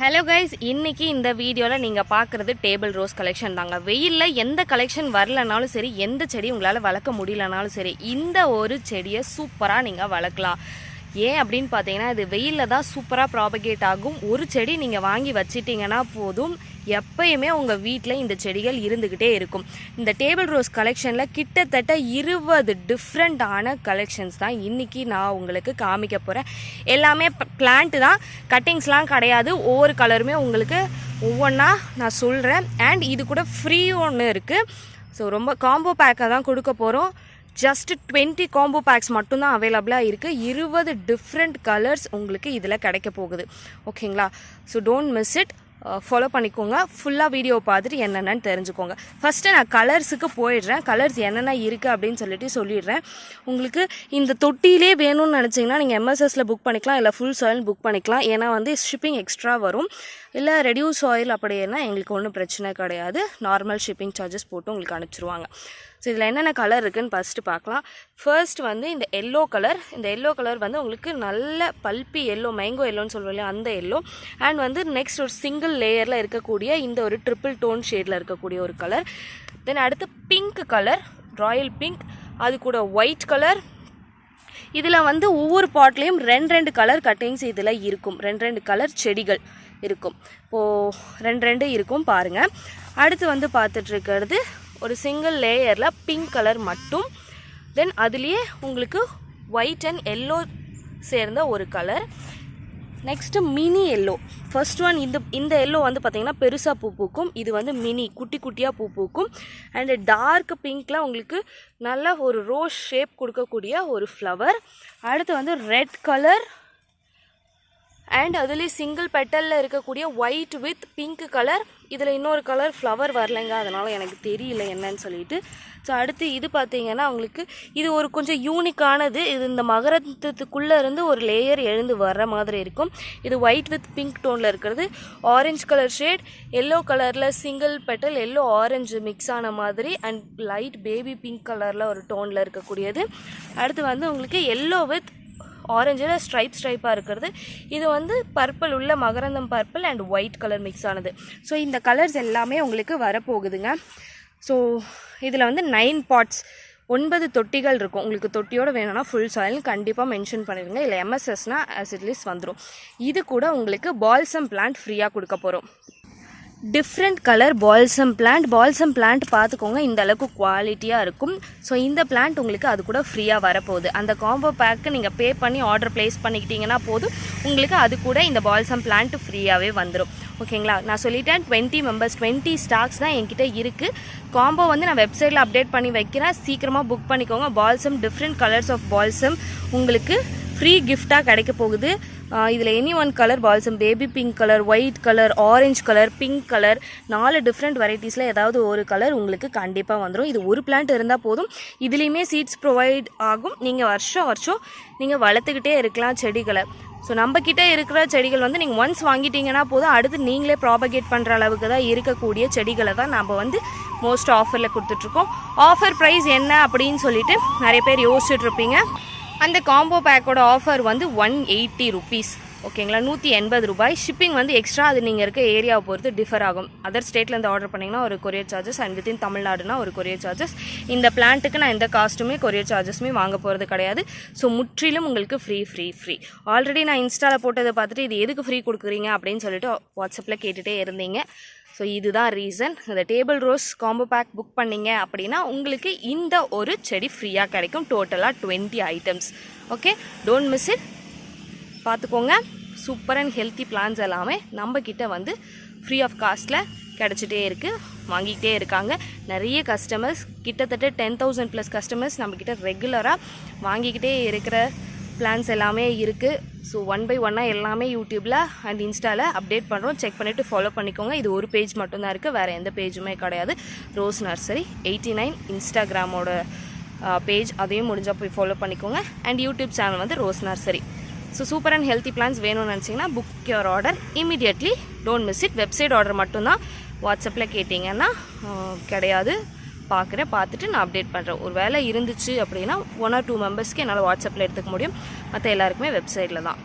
Hello guys இன்னைக்கு இந்த வீடியோவில் நீங்கள் பார்க்குறது டேபிள் ரோஸ் கலெக்ஷன் தாங்க. வெயிலில் எந்த கலெக்ஷன் வரலனாலும் சரி எந்த செடி உங்களால் வளர்க்க முடியலனாலும் சரி இந்த ஒரு செடியை சூப்பராக நீங்கள் வளர்க்கலாம். ஏன் அப்படின்னு பார்த்தீங்கன்னா இது வெயிலில் தான் சூப்பராக ப்ராபகேட் ஆகும். ஒரு செடி நீங்கள் வாங்கி வச்சிட்டிங்கன்னா போதும். எப்பயுமே உங்கள் வீட்டில் இந்த செடிகள் இருந்துக்கிட்டே இருக்கும். இந்த டேபிள் ரோஸ் கலெக்ஷனில் கிட்டத்தட்ட இருபது டிஃப்ரெண்ட்டான கலெக்ஷன்ஸ் தான் இன்றைக்கி நான் உங்களுக்கு காமிக்க போகிறேன் எல்லாமே பிளான்ட்டு தான். கட்டிங்ஸ்லாம் கிடையாது. ஒவ்வொரு கலருமே உங்களுக்கு ஒவ்வொன்றா நான் சொல்கிறேன் அண்ட் இது கூட ஃப்ரீ ஒன்று இருக்குது ஸோ ரொம்ப காம்போ பேக்காக தான் கொடுக்க போகிறோம் ஜஸ்ட் டுவெண்ட்டி காம்போ பேக்ஸ் மட்டும்தான் அவைலபிளாக இருக்குது இருபது டிஃப்ரெண்ட் கலர்ஸ் உங்களுக்கு இதில் கிடைக்க போகுது. ஓகேங்களா so don't miss it follow பண்ணிக்கோங்க. ஃபுல்லாக வீடியோ பார்த்துட்டு என்னென்னு தெரிஞ்சுக்கோங்க. ஃபஸ்ட்டு நான் கலர்ஸுக்கு போயிடுறேன். கலர்ஸ் என்னென்ன இருக்குது அப்படின்னு சொல்லிட்டு சொல்லிடுறேன். உங்களுக்கு இந்த தொட்டிலே வேணும்னு நினச்சிங்கன்னா நீங்கள் எம்எஸ்எஸில் புக் பண்ணிக்கலாம். இல்லை ஃபுல் சாயில் புக் பண்ணிக்கலாம். ஏன்னா வந்து ஷிப்பிங் எக்ஸ்ட்ரா வரும். இல்லை ரெடியூஸ் ஆயில் அப்படின்னா எங்களுக்கு ஒன்றும் பிரச்சனை கிடையாது. நார்மல் ஷிப்பிங் சார்ஜஸ் போட்டு உங்களுக்கு அனுப்பிச்சிருவாங்க. ஸோ இதில் என்னென்ன கலர் இருக்குன்னு ஃபஸ்ட்டு பார்க்கலாம். ஃபர்ஸ்ட் வந்து இந்த எல்லோ கலர் இந்த எல்லோ கலர் வந்து உங்களுக்கு நல்ல பல்பி எல்லோ மேங்கோ எல்லோன்னு சொல்லுவோம் இல்லையா அந்த எல்லோ அண்ட் வந்து நெக்ஸ்ட் ஒரு சிங்கிள் லேயரில் இருக்கக்கூடிய இந்த ஒரு ட்ரிபிள் டோன் ஷேடில் இருக்கக்கூடிய ஒரு கலர் தென் அடுத்து பிங்க் கலர் ராயல் பிங்க் அது கூட ஒயிட் கலர் இதில் வந்து ஒவ்வொரு பாட்லேயும் ரெண்டு ரெண்டு கலர் கட்டிங்ஸ் இதில் இருக்கும். ரெண்டு ரெண்டு கலர் செடிகள். இருக்கும். இப்போது ரெண்டு ரெண்டு இருக்கும் பாருங்கள் அடுத்து வந்து பார்த்துட்ருக்கிறது ஒரு சிங்கிள் லேயரில் பிங்க் கலர் மட்டும். தென் அதுலேயே உங்களுக்கு ஒயிட் அண்ட் எல்லோ சேர்ந்த ஒரு colour next mini yellow first one இந்த இந்த எல்லோ வந்து பார்த்திங்கன்னா பெருசாக பூ பூக்கும். இது வந்து மினி குட்டி குட்டியாக பூ பூக்கும். அண்டு டார்க் பிங்க்கில் உங்களுக்கு நல்ல ஒரு ரோஸ் ஷேப் கொடுக்கக்கூடிய ஒரு ஃப்ளவர் அடுத்து வந்து ரெட் கலர் அண்ட் அதுலேயே சிங்கிள் பெட்டலில் இருக்கக்கூடிய ஒயிட் வித் பிங்க் கலர் இதில் இன்னொரு கலர் ஃப்ளவர் வரலைங்க. அதனால் எனக்கு தெரியல என்னன்னு சொல்லிட்டு. ஸோ அடுத்து இது பார்த்தீங்கன்னா உங்களுக்கு இது ஒரு கொஞ்சம் யூனிக்கானது இது இந்த மகரத்துக்குள்ளே இருந்து ஒரு லேயர் எழுந்து வர்ற மாதிரி இருக்கும். இது ஒயிட் வித் பிங்க் டோனில் இருக்கிறது. ஆரஞ்சு கலர் ஷேட் எல்லோ கலரில் single petal yellow orange mix ஆன மாதிரி. அண்ட் லைட் பேபி பிங்க் கலரில் ஒரு டோனில் இருக்கக்கூடியது. அடுத்து வந்து உங்களுக்கு எல்லோ வித் ஆரஞ்சில் ஸ்ட்ரைப் ஸ்ட்ரைப்பாக இருக்கிறது. இது வந்து பர்பிள் உள்ள மகரந்தம் purple and white colour mix ஆனது. ஸோ இந்த கலர்ஸ் எல்லாமே உங்களுக்கு வரப்போகுதுங்க. ஸோ இதில் வந்து நைன் பாட்ஸ் ஒன்பது தொட்டிகள் இருக்கும். உங்களுக்கு தொட்டியோட வேணும்னா ஃபுல் சாயில் கண்டிப்பாக மென்ஷன் பண்ணிடுங்க. இல்லை எம்எஸ்எஸ்னால் அஸ் இட்லீஸ் வந்துடும் இது கூட உங்களுக்கு பால்சம் பிளான்ட் ஃப்ரீயாக கொடுக்க போகிறோம் different colour balsam plant balsam plant பார்த்துக்கோங்க இந்த அளவுக்கு குவாலிட்டியாக இருக்கும். ஸோ இந்த பிளான்ட் உங்களுக்கு அது கூட ஃப்ரீயாக வரப்போகுது. அந்த காம்போ பேக்கு நீங்கள் பே பண்ணி ஆர்டர் ப்ளேஸ் பண்ணிக்கிட்டீங்கன்னா போதும். உங்களுக்கு அது கூட இந்த பால்சம் பிளான்ட் ஃப்ரீயாகவே வந்துடும் ஓகேங்களா நான் சொல்லிட்டேன் டுவெண்ட்டி மெம்பர்ஸ் டுவெண்ட்டி ஸ்டாக்ஸ் தான் என்கிட்ட இருக்குது காம்போ வந்து நான் வெப்சைட்டில் அப்டேட் பண்ணி வைக்கிறேன். சீக்கிரமாக புக் பண்ணிக்கோங்க. Balsam different colours of balsam உங்களுக்கு ஃப்ரீ கிஃப்டாக கிடைக்க போகுது. இதில் any one colour balsam baby pink colour white colour orange colour pink colour நாலு டிஃப்ரெண்ட் வெரைட்டிஸில் ஏதாவது ஒரு கலர் உங்களுக்கு கண்டிப்பாக வந்துடும் இது ஒரு பிளான்ட் இருந்தால் போதும். இதுலேயுமே சீட்ஸ் ப்ரொவைட் ஆகும். நீங்கள் வருஷம் வருஷம் நீங்கள் வளர்த்துக்கிட்டே இருக்கலாம் செடிகளை. ஸோ நம்மக்கிட்ட இருக்கிற செடிகள் வந்து நீங்கள் ஒன்ஸ் வாங்கிட்டீங்கன்னா போதும். அடுத்து நீங்களே ப்ராபகேட் பண்ணுற அளவுக்கு தான் இருக்கக்கூடிய செடிகளை தான் நம்ம வந்து மோஸ்ட் ஆஃபரில் கொடுத்துட்ருக்கோம் ஆஃபர் ப்ரைஸ் என்ன அப்படின்னு சொல்லிட்டு நிறைய பேர் யோசிச்சுட்ருப்பீங்க அந்த காம்போ பேக்கோட ஆஃபர் வந்து ஒன் எயிட்டி ருபீஸ் ஓகேங்களா? நூற்றி எண்பது ரூபாய். ஷிப்பிங் வந்து எக்ஸ்ட்ரா அது நீங்கள் இருக்க ஏரியாவை பொறுத்து டிஃபர் ஆகும். அதர் ஸ்டேட்லேருந்து ஆர்டர் பண்ணிங்கன்னா ஒரு கொரியர் சார்ஜஸ் அண்ட் வித்தின் தமிழ்நாடுனா ஒரு கொரியர் சார்ஜஸ் இந்த பிளான்ட்டுக்கு நான் எந்த காஸ்ட்டுமே கொரியர் சார்ஜஸுமே வாங்க போகிறது கிடையாது. ஸோ முற்றிலும் உங்களுக்கு ஃப்ரீ ஃப்ரீ ஃப்ரீ ஆல்ரெடி நான் இன்ஸ்டாவில் போட்டதை பார்த்துட்டு இது எதுக்கு ஃப்ரீ கொடுக்குறீங்க? அப்படின்னு சொல்லிட்டு வாட்ஸ்அப்பில் கேட்டுகிட்டே இருந்தீங்க. ஸோ இதுதான் ரீசன் இந்த table rose combo pack book பண்ணீங்க அப்படின்னா உங்களுக்கு இந்த ஒரு செடி ஃப்ரீயாக கிடைக்கும். டோட்டலாக twenty items okay don't miss it பார்த்துக்கோங்க சூப்பர் அண்ட் ஹெல்த்தி பிளான்ஸ் எல்லாமே நம்மக்கிட்ட வந்து ஃப்ரீ ஆஃப் காஸ்ட்டில் கிடச்சிட்டே இருக்குது வாங்கிக்கிட்டே இருக்காங்க. நிறைய கஸ்டமர்ஸ் கிட்டத்தட்ட டென் தௌசண்ட் ப்ளஸ் கஸ்டமர்ஸ் நம்மக்கிட்ட ரெகுலராக வாங்கிக்கிட்டே இருக்கிற பிளான்ஸ் எல்லாமே இருக்குது ஸோ ஒன் பை ஒன்னாக எல்லாமே யூடியூப்பில் அண்ட் இன்ஸ்டாவில் அப்டேட் பண்ணுறோம் செக் பண்ணிவிட்டு ஃபாலோ பண்ணிக்கோங்க. இது ஒரு பேஜ் மட்டும்தான் இருக்குது வேறு எந்த பேஜுமே கிடையாது. ரோஸ் நர்சரி எயிட்டி நைன் இன்ஸ்டாகிராமோட பேஜ் அதையும் முடிஞ்சால் போய் ஃபாலோ பண்ணிக்கோங்க. அண்ட் யூடியூப் சேனல் வந்து rose nursery so super and healthy plants வேணும்னு நினச்சிங்கன்னா book your order immediately don't miss it website order மட்டும்தான் வாட்ஸ்அப்பில் கேட்டிங்கன்னா கிடையாது. பார்க்குறேன் பார்த்துட்டு நான் அப்டேட் பண்ணுறேன் ஒரு வேலை இருந்துச்சு அப்படின்னா ஒன் ஆர் டூ மெம்பர்ஸ்க்கு என்னால் வாட்ஸ்அப்பில் எடுத்துக்க முடியும். மற்ற எல்லாருக்குமே வெப்சைட்டில் தான்.